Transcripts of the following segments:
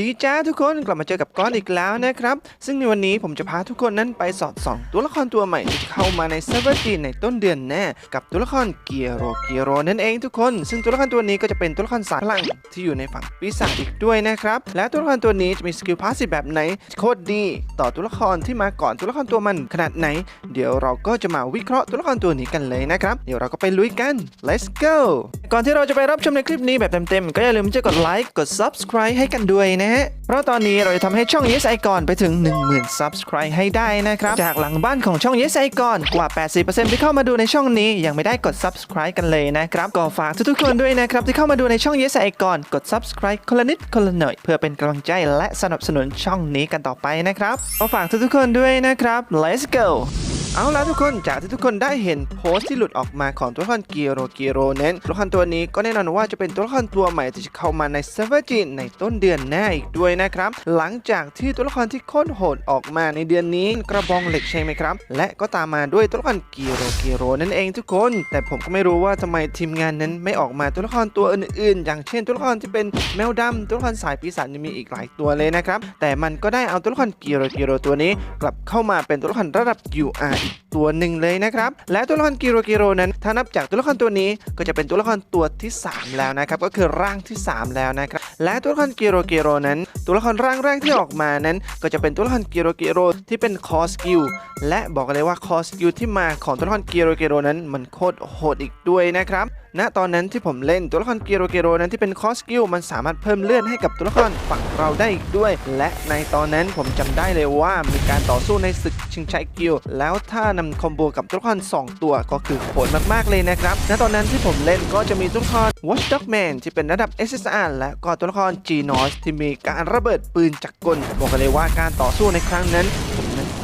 ดีจ้าทุกคนกลับมาเจอกับก้อนอีกแล้วนะครับ ซึ่งในวันนี้ผมจะพาทุกคนนั้นไปสอดส่อง ตัวละครตัวใหม่ที่เข้ามาในเซิร์ฟเวอร์จีนในต้นเดือนแน่กับตัวละครเกียโรเกียโรนั่นเองทุกคน ซึ่งตัวละครตัวนี้ก็จะเป็นตัวละครสายพลังที่อยู่ในฝั่งปีศาจอีกด้วยนะครับและตัวละครตัวนี้จะมีสกิลพาสซีฟแบบไหนโคตรดี ต่อตัวละครที่มาก่อนตัวละครตัวมันขนาดไหน เดี๋ยวเราก็จะมาวิเคราะห์ตัวละครตัวนี้กันเลยนะครับเดี๋ยวเราก็ไปลุยกัน let's go ก่อนที่เราจะไปรับชมในคลิปนี้แบบเต็มๆก็อย่าลืมจะกดไลค์กด subscribe ให้กันด้วยนะฮะ เพราะตอนนี้เราจะทำให้ช่อง Yes Icon ไปถึง 10,000 subscribe ให้ได้นะครับ จากหลังบ้านของช่อง Yes Icon กว่า 80%ที่เข้ามาดูในช่องนี้ ยังไม่ได้กด subscribe กันเลยนะครับ ก็ฝากทุกๆคนด้วยนะครับ ที่เข้ามาดูในช่อง Yes Icon กด subscribe คนละนิดคนละหน่อย เพื่อเป็นกำลังใจและสนับสนุนช่องนี้กันต่อไปนะครับก็ฝากทุกๆคนด้วยนะครับ let's go เอาล่ะทุกคนจากที่ทุกคนได้เห็นโพสต์ที่หลุดออกมาของตัวละครเกียโรเกียโรนั้นตัวละครตัวนี้ก็แน่นอนว่าจะเป็นตัวละครตัวใหม่ที่จะเข้ามาในเซิร์ฟเวอร์จีนในต้นเดือนหน้าอีกด้วยนะครับ หลังจากที่ตัวละครที่โคตรโหดออกมาในเดือนนี้กระบองเหล็กใช่ไหมครับ และก็ตามมาด้วยตัวละครเกียโรเกียโรนั่นเองทุกคน แต่ผมก็ไม่รู้ว่าทำไมทีมงานนั้นไม่ออกมาตัวละครตัวอื่นๆ อย่างเช่นตัวละครที่เป็นแมวดำตัวละครสายปีศาจยังมีอีกหลายตัวเลยนะครับแต่มันก็ได้เอาตัวละครเกียโรเกียโรตัวนี้ กลับเข้ามาเป็นตัวละครระดับ UR อีกตัวหนึ่งเลยนะครับ และตัวละครกิโรกิโรนั้น ถ้านับจากตัวละครตัวนี้ก็จะเป็นตัวละครตัวที่ 3 แล้วนะครับ ก็คือร่างที่ 3 แล้วนะครับ และตัวละครกิโรกิโรนั้น ตัวละครร่างแรกที่ออกมานั้น ก็จะเป็นตัวละครกิโรกิโรที่เป็นคอสกิลและบอกเลยว่าคอสกิลที่มาของตัวละครกิโรกิโรนั้นมันโคตรโหดอีกด้วยนะครับ ณตอนนั้นที่ผมเล่นตัวละครเกีโรเกโรนั้นที่เป็นคอสกิลมันสามารถเพิ่มเลือนให้กับตัวละครฝั่งเราได้อีกด้วย และในตอนนั้นผมจำได้เลยว่ามีการต่อสู้ในศึกชิงชัยกิลแล้วถ้านำคอมโบกับตัวละคร2 ตัวก็คือโหดมากๆเลยนะครับณตอนนั้นที่ผมเล่นก็จะมีตัวละคร Watchdog Man ที่เป็นระดับ SSR และก็ตัวละคร g n o s ที่มีการระเบิดปืนจักกลบอกกันเลยว่าการต่อสู้ในครั้งนั้น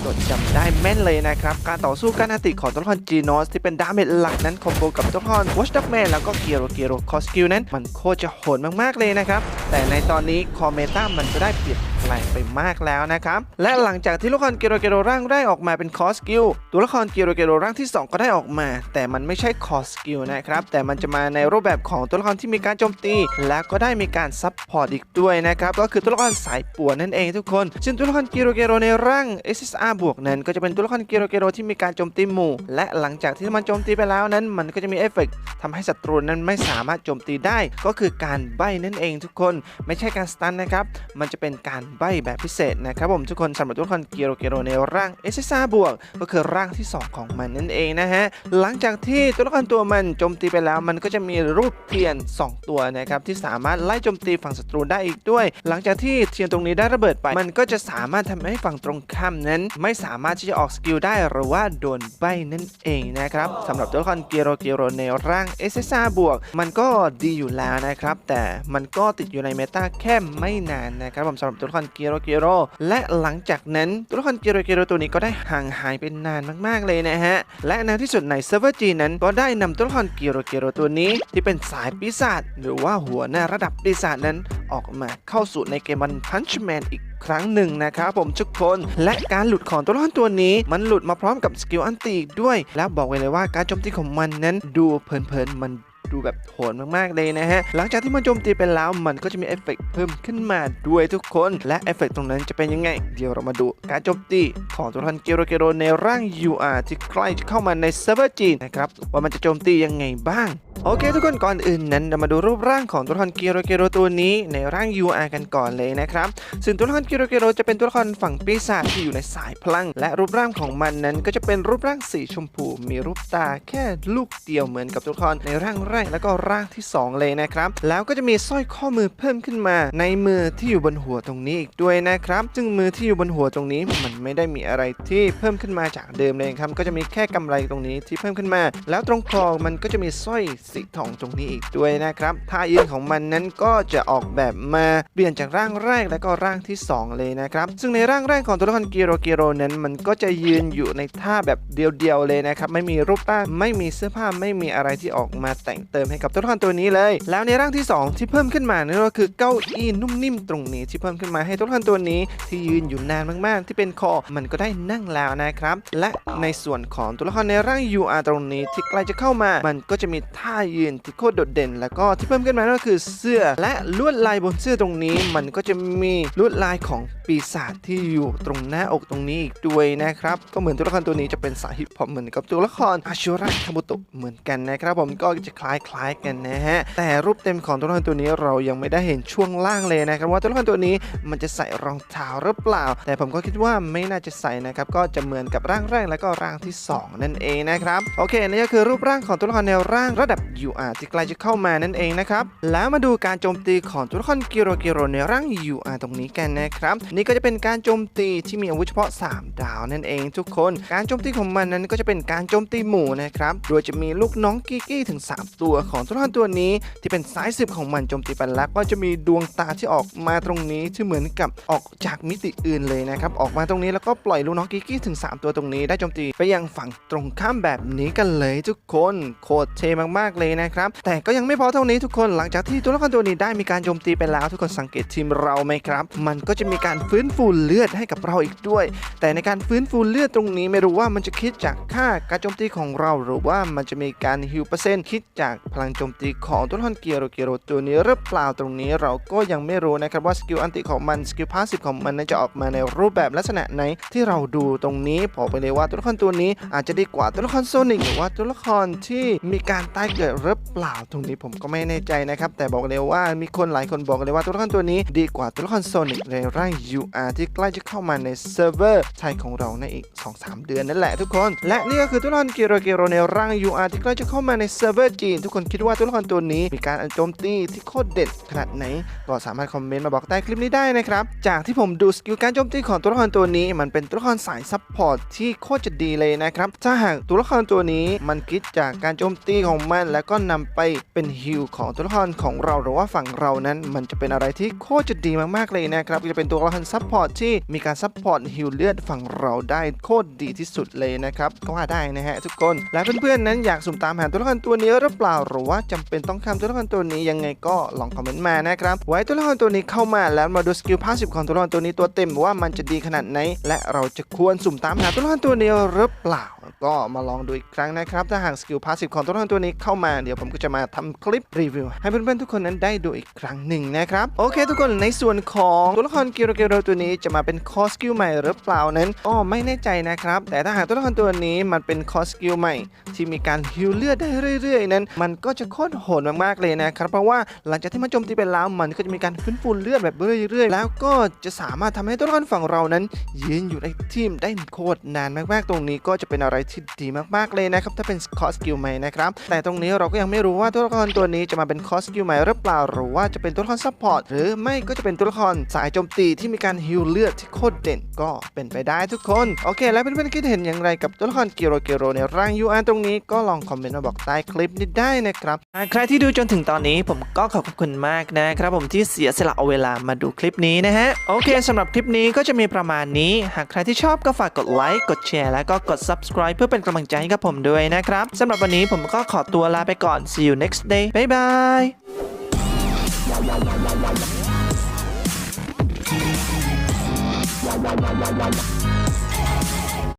จดจำได้แม่นเลยนะครับ การต่อสู้การอาติของตัวละครจีนอสที่เป็นดาเมจหลักนั้นคอมโบกับตัวละครวอชด็อกแมนแล้วก็เกียโรเกียโรคอสกิลนั้น มันโคตรจะโหดมากๆเลยนะครับ แต่ในตอนนี้คอมเมตามันก็ได้เปลี่ยนแปลงไปมากแล้วนะครับ และหลังจากที่ตัวละครเกโรเกโรร่างแรกออกมาเป็นคอสกิลตัวละครเกโรเกโรร่างที่ 2 ก็ได้ออกมา แต่มันไม่ใช่คอสกิลนะครับ แต่มันจะมาในรูปแบบของตัวละครที่มีการโจมตี และก็ได้มีการซับพอร์ตอีกด้วยนะครับ ก็คือตัวละครสายป่วนนั่นเองทุกคนซึ่งตัวละครเกโรเกโรในร่าง SSR บวกนั้นก็จะเป็นตัวละครเกโรเกโรที่มีการโจมตีหมู่ และหลังจากที่มันโจมตีไปแล้วนั้น มันก็จะมีเอฟเฟกต์ทำให้ศัตรูนั้นไม่สามารถโจมตีได้ ก็คือการใบ้นั่นเองทุกคน ไม่ใช่การสตันนะครับ มันจะเป็นการใบแบบพิเศษนะครับผมทุกคนสำหรับตัวละครเกียโรเกียโรในร่าง SSR บวกก็คือร่างที่ 2 ของมันนั่นเองนะฮะ หลังจากที่ตัวละครตัวมันโจมตีไปแล้ว มันก็จะมีรูปเทียน 2 ตัวนะครับที่สามารถไล่โจมตีฝั่งศัตรูได้อีกด้วย หลังจากที่เทียนตรงนี้ได้ระเบิดไป มันก็จะสามารถทำให้ฝั่งตรงข้ามนั้น ไม่สามารถที่จะออกสกิลได้หรือว่าโดนใบนั่นเองนะครับสำหรับตัวละครเกียโรเกียโรในร่าง SSR บวกมันก็ดีอยู่แล้วนะครับแต่มันก็ติดอยู่ในเมตาแค่ไม่นานนะครับผมสำหรับตัวละครเกโรเกโรและหลังจากนั้นตัวละครเกโรเกโรตัวนี้ก็ได้ห่างหายไปนานมากๆเลยนะฮะ และในที่สุดในเซิร์ฟเวอร์จีนั้นก็ได้นำตัวละครเกโรเกโรตัวนี้ ที่เป็นสายปีศาจหรือว่าหัวหน้าระดับปีศาจนั้นออกมาเข้าสู่ในเกมวันพันช์แมนอีกครั้งหนึ่งนะครับผมทุกคนและการหลุดของตัวละครตัวนี้ มันหลุดมาพร้อมกับสกิลอันตีอีกด้วย แล้วบอกไว้เลยว่าการโจมตีของมันนั้นดูเพลินๆมัน ดูแบบโหดมากๆเลยนะฮะ หลังจากที่มันโจมตีไปแล้วมันก็จะมีเอฟเฟกต์เพิ่มขึ้นมาด้วยทุกคน และเอฟเฟกต์ตรงนั้นจะเป็นยังไง เดี๋ยวเรามาดูการโจมตีของตัวละครเกโรเกโรในร่าง UR ที่ใกล้จะเข้ามาในเซิร์ฟเวอร์จีนนะครับว่ามันจะโจมตียังไงบ้างโอเคทุกคนก่อนอื่นนั้นเรามาดูรูปร่างของตัวละครเกโรเกโรตัวนี้ในร่าง UR กันก่อนเลยนะครับซึ่งตัวละครเกโรเกโรจะเป็นตัวละครฝั่งปีศาจที่อยู่ในสายพลัง และรูปร่างของมันนั้นก็จะเป็นรูปร่างสีชมพู มีรูปตาแค่ลูกเดียวเหมือนกับตัวละครในร่างรก แล้วก็ร่างที่ 2 เลยนะครับ แล้วก็จะมีสร้อยข้อมือเพิ่มขึ้นมา ในมือที่อยู่บนหัวตรงนี้อีกด้วยนะครับ ซึ่งมือที่อยู่บนหัวตรงนี้มันไม่ได้มีอะไรที่เพิ่มขึ้นมาจากเดิมเลยครับ ก็จะมีแค่กำไรตรงนี้ที่เพิ่มขึ้นมา แล้วตรงคอมันก็จะมีสร้อยสีทองตรงนี้อีกด้วยนะครับท่ายืนของมันนั้นก็จะออกแบบมาเปลี่ยนจากร่างแรกแล้วก็ร่างที่ 2 เลยนะครับ ซึ่งในร่างแรกของตัวละครกีโรกีโรนั้น มันก็จะยืนอยู่ในท่าแบบเดียวๆเลยนะครับ ไม่มีรูปร่าง ไม่มีเสื้อผ้า ไม่มีอะไรที่ออกมาแต่งเติมให้กับตัวละครตัวนี้เลย แล้วในร่างที่สองที่เพิ่มขึ้นมานั่นก็คือเก้าอี้นุ่มนิ่มตรงนี้ที่เพิ่มขึ้นมาให้ตัวละครตัวนี้ที่ยืนอยู่นานมากๆ ที่เป็นคอมันก็ได้นั่งแล้วนะครับ และในส่วนของตัวละครในร่าง UR ตรงนี้ที่ใกล้จะเข้ามา มันก็จะมีท่ายืนที่โคตรโดดเด่น แล้วก็ที่เพิ่มขึ้นมาก็คือเสื้อและลวดลายบนเสื้อตรงนี้ มันก็จะมีลวดลายของปีศาจที่อยู่ตรงหน้าอกตรงนี้อีกด้วยนะครับก็เหมือนตัวละครตัวนี้จะเป็นสายฮิปฮอปเหมือนกับตัวละครอาชูระคาบุโตะเหมือนกันนะครับผมก็จะคล้ายๆกันนะฮะ แต่รูปเต็มของตัวละครตัวนี้เรายังไม่ได้เห็นช่วงล่างเลยนะครับว่าตัวละครตัวนี้มันจะใส่รองเท้าหรือเปล่า แต่ผมก็คิดว่าไม่น่าจะใส่นะครับก็จะเหมือนกับร่างแรกและก็ร่างที่ 2 นั่นเองนะครับโอเคนี่ก็คือรูปร่างของตัวละครแนวร่างระดับ UR ที่ใกล้จะเข้ามานั่นเองนะครับแล้วมาดูการโจมตีของตัวละครกิโรกิโรในร่าง UR ตรงนี้กันนะครับนี่ก็จะเป็นการโจมตีที่มีอาวุธเฉพาะ 3 ดาวนั่นเอง ทุกคน การโจมตีของมันนั้นก็จะเป็นการโจมตีหมู่นะครับโดยจะมีลูกน้องกิกี้ถึง 3 ตัวัวของตัวละครตัวนี้ที่เป็นสายสืบของมันโจมตีไปแล้วก็จะมีดวงตาที่ออกมาตรงนี้ที่เหมือนกับออกจากมิติอื่นเลยนะครับออกมาตรงนี้แล้วก็ปล่อยลูกน้องกิกกี้ถึง 3 ตัวตรงนี้ได้โจมตีไปยังฝั่งตรงข้ามแบบนี้กันเลยทุกคนโคตรเทมากๆเลยนะครับแต่ก็ยังไม่พอเท่านี้ทุกคนหลังจากที่ตัวละครตัวนี้ได้มีการโจมตีไปแล้ว ทุกคนสังเกตทีมเราไหมครับ มันก็จะมีการฟื้นฟูเลือดให้กับเราอีกด้วย แต่ในการฟื้นฟูเลือดตรงนี้ไม่รู้ว่ามันจะคิดจากค่าการโจมตีของเราหรือว่ามันจะมีการฮิวเปอร์เซ็นต์คิดจากพลังโจมตีของตัวละครเกียร์โรเกียโรตัวนี้หรือเปล่าตรงนี้เราก็ยังไม่รู้นะครับว่าสกิลอันติของมันสกิลพาสซีฟของมันนั้นจะออกมาในรูปแบบลักษณะไหนที่เราดูตรงนี้บอกไปเลยว่าตัวละครตัวนี้อาจจะดีกว่าตัวละครโซนิกหรือว่าตัวละครที่มีการตายเกิดหรือเปล่าตรงนี้ผมก็ไม่แน่ใจนะครับแต่บอกเลยว่ามีคนหลายคนบอกเลยว่าตัวละครตัวนี้ดีกว่าตัวละครโซนิกในร่าง UR ที่ใกล้จะเข้ามาในเซิร์ฟเวอร์ไทยของเราในอีก 2-3 เดือนนั่นแหละทุกคน และนี่ก็คือตัวละครเกโรเกโรในร่าง UR ที่ใกล้จะเข้ามาในเซิร์ฟเวอร์จีนทุกคนคิดว่าตัวละครตัวนี้มีการโจมตีที่โคตรเด็ดขนาดไหน ก็สามารถคอมเมนต์มาบอกใต้คลิปนี้ได้นะครับ จากที่ผมดูสกิลการโจมตีของตัวละครตัวนี้ มันเป็นตัวละครสายซัพพอร์ตที่โคตรจะดีเลยนะครับ ถ้าหากตัวละครตัวนี้มันคิดจากการโจมตีของมัน แล้วก็นำไปเป็นฮิลของตัวละครของเราหรือว่าฝั่งเรานั้นมันจะเป็นอะไรที่โคตรจะดีมากๆเลยนะครับจะเป็นตัวละครซัพพอร์ตที่มีการซัพพอร์ตฮิลเลือดฝั่งเราได้โคตรดีที่สุดเลยนะครับก็ว่าได้นะฮะทุกคนและเพื่อนๆนั้นอยากสุ่มตามหาตัวละครตัวนี้หรือเปล่าหรือว่าจำเป็นต้องข้ามตัวละครตัวนี้ยังไงก็ลองคอมเมนต์มานะครับ ไว้ตัวละครตัวนี้เข้ามาแล้วมาดูสกิลพาสซีฟของตัวละครตัวนี้ตัวเต็มว่ามันจะดีขนาดไหนและเราจะควรสุ่มตามหาตัวละครตัวนี้หรือเปล่า ก็มาลองดูอีกครั้งนะครับ ถ้าหากสกิลพาสซีฟของตัวละครตัวนี้เข้ามาเดี๋ยวผมก็จะมาทำคลิปรีวิว ให้เพื่อนๆทุกคนนั้นได้ดูอีกครั้งหนึ่งนะครับ โอเค ทุกคนในส่วนของตัวละครกิโรเกโรตัวนี้จะมาเป็นคอสกิลใหม่หรือเปล่านั้นอ๋อไม่แน่ใจนะครับ แต่ถ้าหากตัวละครตัวนี้มันเป็นคอสกิลใหม่ ที่มีการฮิลเลือดได้เรื่อยๆ นั้น มันก็จะโคตรโหดมากๆเลยนะครับเพราะว่าหลังจากที่มันโจมตีไปแล้วมันก็จะมีการฟื้นฟูเลือดแบบเรื่อยๆ แล้วก็จะสามารถทำให้ตัวละครฝั่งเรานั้นยืนอยู่ในทีมได้โคตรนานมากๆตรงนี้ก็จะเป็นอะไรที่ดีมากๆเลยนะครับถ้าเป็นคอสกิลใหม่นะครับแต่ตรงนี้เราก็ยังไม่รู้ว่าตัวละครตัวนี้จะมาเป็นคอสกิลใหม่หรือเปล่าหรือว่าจะเป็นตัวละครซัพพอร์ตหรือไม่ก็จะเป็นตัวละครสายโจมตีที่มีการฮิลเลือดที่โคตรเด่นก็เป็นไปได้ทุกคน โอเค แล้วเพื่อนๆคิดเห็นอย่างไรกับตัวละครเกโรเกโรในร่าง UR ตรงนี้ก็ลองคอมเมนต์มาบอกใต้คลิปนี้ได้นะครับใครที่ดูจนถึงตอนนี้ผมก็ขอบคุณมากนะครับผมที่เสียสละเอาเวลามาดูคลิปนี้นะฮะโอเคสำหรับคลิปนี้ก็จะมีประมาณนี้ หากใครที่ชอบก็ฝากกดไลค์กดแชร์แล้วก็กด subscribe เพื่อเป็นกำลังใจให้กับผมด้วยนะครับสำหรับวันนี้ผมก็ขอตัวลาไปก่อน see you next day bye bye